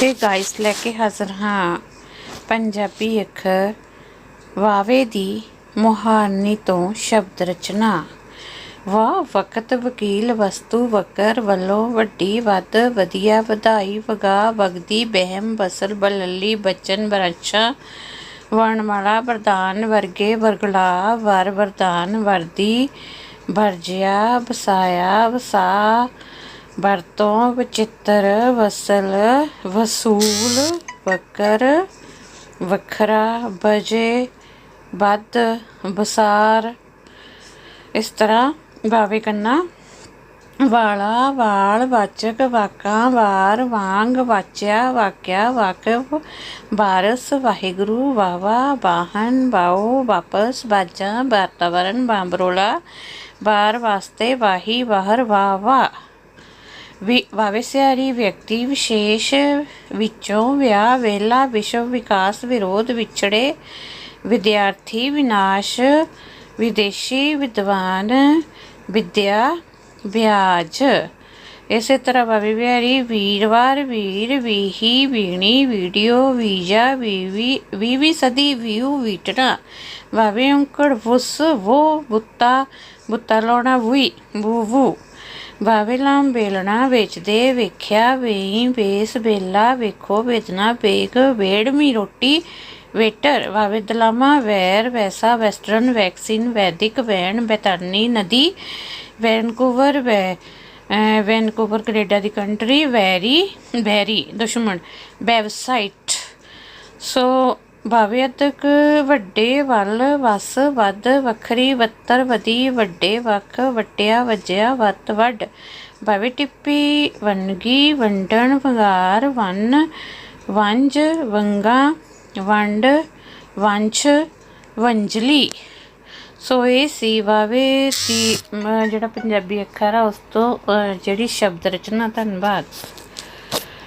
ਤੇ ਗਾਇਸ ਲੈ ਕੇ ਹਾਜ਼ਰ ਹਾਂ। ਪੰਜਾਬੀ ਅੱਖਰ ਵਾਵੇ ਦੀ ਮੁਹਾਰਨੀ ਤੋਂ ਸ਼ਬਦ ਰਚਨਾ। ਵਾਹ, ਵਕਤ ਵਕੀਲ ਵਸਤੂ ਵਕਰ ਵੱਲੋਂ ਵੱਡੀ ਵੱਧ, ਵਧੀਆ ਵਧਾਈ ਵਗਾ ਵਗਦੀ, ਬਹਿਮ ਬਸਲ ਬਲੱਲੀ, ਬਚਨ, ਬਰਛਾ, ਵਰਣਮਾਲਾ, ਵਰਦਾਨ, ਵਰਗੇ, ਵਰਗਲਾ, ਵਰ ਵਰਦਾਨ, ਵਰਦੀ, ਵਰਜਿਆ, ਵਸਾਇਆ, ਵਸਾ ਵਰਤੋਂ ਵਚਿੱਤਰ ਵਸਲ ਵਸੂਲ ਵਕਰ ਵੱਖਰਾ ਬਜੇ ਬੱਦ ਬਸਾਰ ਇਸ ਤਰ੍ਹਾਂ ਵਾਵੇ ਕੰਨਾ ਵਾਲਾ ਵਾਲ ਵਾਚਕ ਵਾਕਾਂ ਵਾਰ ਵਾਂਗ ਵਾਚਿਆ ਵਾਕਿਆ ਵਾਕਫ ਬਾਰਸ ਵਾਹਿਗੁਰੂ ਵਾਵਾ ਬਾਹਨ ਬਾਓ ਵਾਪਸ ਬਾਜਾਂ ਵਾਤਾਵਰਨ ਬਾਂਬਰੋਲਾ ਬਾਰ ਵਾਸਤੇ ਵਾਹੀ ਬਾਹਰ ਵਾਵਾ ਵਿ ਵਾਵੇ ਵਿਅਕਤੀ ਵਿਸ਼ੇਸ਼ ਵਿੱਚੋਂ ਵਿਆਹ ਵੇਲਾ ਵਿਸ਼ਵ ਵਿਕਾਸ ਵਿਰੋਧ ਵਿਛੜੇ ਵਿਦਿਆਰਥੀ ਵਿਨਾਸ਼, ਵਿਦੇਸ਼ੀ ਵਿਦਵਾਨ ਵਿਦਿਆ ਵਿਆਜ। ਇਸੇ ਤਰ੍ਹਾਂ ਬਾਬੀ ਵਿਹਾਰੀ ਵੀਰਵਾਰ, ਵੀਰ, ਵੀਹੀ, ਵੀਣੀ, ਵੀਡੀਓ, ਵੀਜਾ ਵੀਵੀ ਵੀਵੀ ਸਦੀ ਵੀਉ ਵੀਟਣਾ। ਬਾਬੇ ਅੰਕੜ, ਵੁਸ, ਵੋ, ਬੁੱਤਾ ਬੁੱਤਾ ਲਾਉਣਾ, ਵੂਈ, ਵੂ ਵੂ। ਵਾਵੇਲਾਮ ਬੇਲਣਾ ਵੇਚਦੇ ਵੇਖਿਆ ਵੇਈ ਬੇਸ ਬੇਲਾ ਵੇਖੋ ਵੇਚਣਾ ਬੇਗ ਵੇੜਮੀ ਰੋਟੀ ਵੇਟਰ, ਵਾਵੇਦਲਾਮਾ ਵੈਰ, ਵੈਸਾ ਵੈਸਟਰਨ ਵੈਕਸੀਨ, ਵੈਦਿਕ ਵੈਣ, ਬੈਤਾਨੀ ਨਦੀ, ਵੈਨਕੂਵਰ ਵੈ ਵੈਨਕੂਵਰ ਕੈਨੇਡਾ ਦੀ ਕੰਟਰੀ, ਵੈਰੀ ਵੈਰੀ, ਦੁਸ਼ਮਣ, ਵੈਬਸਾਈਟ। ਸੋ ਭਾਵੇਂ ਵੱਡੇ ਵੱਲ ਵਸ ਵੱਧ, ਵੱਖਰੀ ਵੱਤਰ ਵਧੀ, ਵੱਡੇ ਵੱਖ ਵਟਿਆ ਵੱਜਿਆ ਵੱਤ ਵੱਡ ਭਾਵੇਂ ਟਿੱਪੀ ਵੰਗੀ ਵੰਡਣ ਵੰਗਾਰ, ਵੰਨ, ਵੰਜ, ਵੰਗਾ, ਵੰਡ ਵੰਸ਼ ਵੰਜਲੀ ਸੋ ਇਹ ਸੀ ਵਾਵੇ ਦੀ ਜਿਹੜਾ ਪੰਜਾਬੀ ਅੱਖਰ ਆ, ਉਸ ਤੋਂ ਜਿਹੜੀ ਸ਼ਬਦ ਰਚਨਾ, ਧੰਨਵਾਦ।